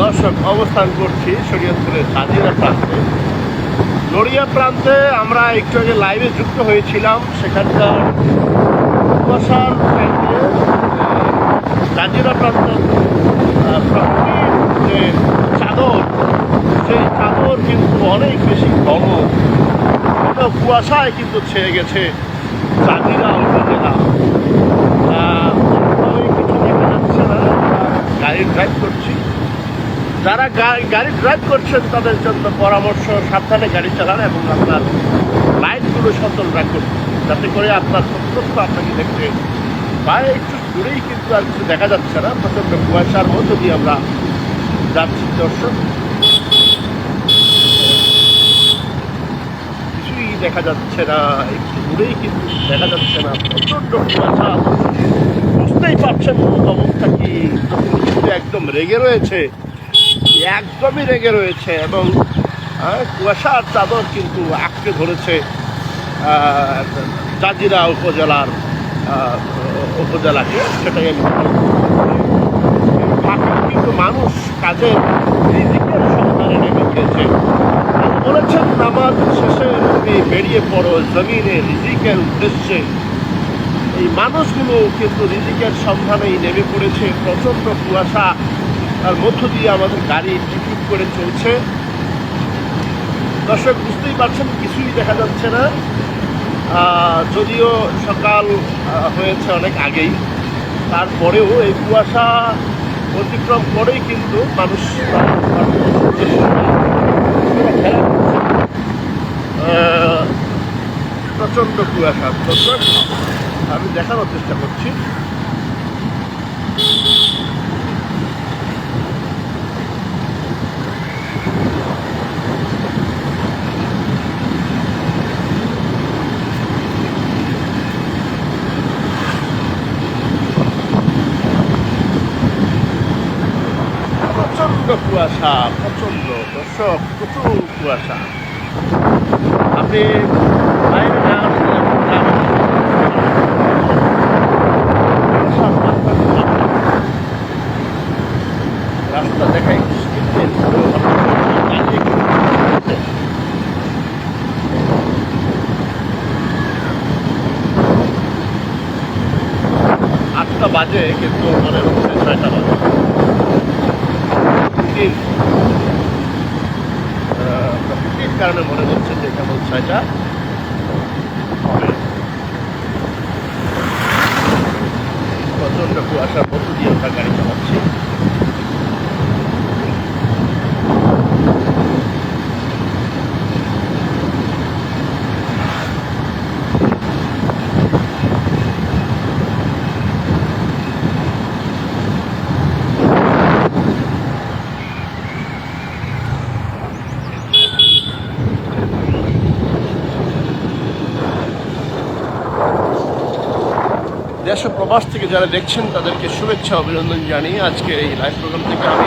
দর্শক, অবস্থান করছি শরীয়তপুরের হাজিরা প্রান্তে। নড়িয়া প্রান্তে আমরা একটু আগে লাইভে যুক্ত হয়েছিলাম। সেখানকার কুয়াশার জাজিরা প্রান্ত যে চাদর, সেই চাদর কিন্তু অনেক বেশি ঘন কুয়াশায় কিন্তু ছেয়ে গেছে জাজিরা উপজেলা কিছু দেখা যাচ্ছে না। গাড়ি ড্রাইভ করছি। যারা গাড়ি ড্রাইভ করছেন, তাদের জন্য পরামর্শ, সাবধানে গাড়ি চালান এবং আপনার লাইটগুলো সচল রাখুন। যাতে করে আপনার সত্যত্ব আপনাকে দেখতে পায়ে একটু দূরেই কিন্তু আর কিছু দেখা যাচ্ছে না। প্রচণ্ড কুয়াশার মধ্য দিয়ে আমরা যাচ্ছি, দর্শক। কিছুই দেখা যাচ্ছে না, একটু দূরেই কিন্তু দেখা যাচ্ছে না। প্রচণ্ড কুয়াশা। বুঝতেই পারছেন, অবস্থা কি? একদম রেগে রয়েছে। একদমই রেগে রয়েছে এবং কুয়াশার চাদর কিন্তু আঁকড়ে ধরেছে জাজিরা উপজেলার উপজেলাকে। সেটাই আমি কিন্তু মানুষ কাজের রিজিকের সন্ধানে নেমে গিয়েছে। বলেছেন, নামাজ শেষে তুমি বেরিয়ে পড়ো জমিনে রিজিকের উদ্দেশ্যে। এই মানুষগুলো কিন্তু রিজিকের সন্ধানেই নেমে পড়েছে। প্রচণ্ড কুয়াশা তার মধ্য দিয়ে আমাদের গাড়ি টিকিট করে চলছে। দর্শক, বুঝতেই পারছেন, কিছুই দেখা যাচ্ছে না। যদিও সকাল হয়েছে অনেক আগেই। তারপরেও এই কুয়াশা অতিক্রম করেই কিন্তু মানুষ প্রচণ্ড কুয়াশা। দর্শক, আমি দেখানোর চেষ্টা করছি। কুয়াশা প্রচণ্ড দর্শক, প্রচুর কুয়াশা। আপনি বাইরে না আটটা বাজে, কিন্তু মনে হচ্ছে ছয়টা বাজে। প্রকৃতির প্রকৃতির কারণে মনে হচ্ছে যে কেমন ছয়টা হবে। প্রচণ্ড কুয়াশার মধ্য দিয়ে আমরা গাড়ি চালাচ্ছি। দেশ ও প্রবাস থেকে যারা দেখছেন, তাদেরকে শুভেচ্ছা, অভিনন্দন জানিয়ে আজকে এই লাইভ প্রোগ্রাম থেকে আমি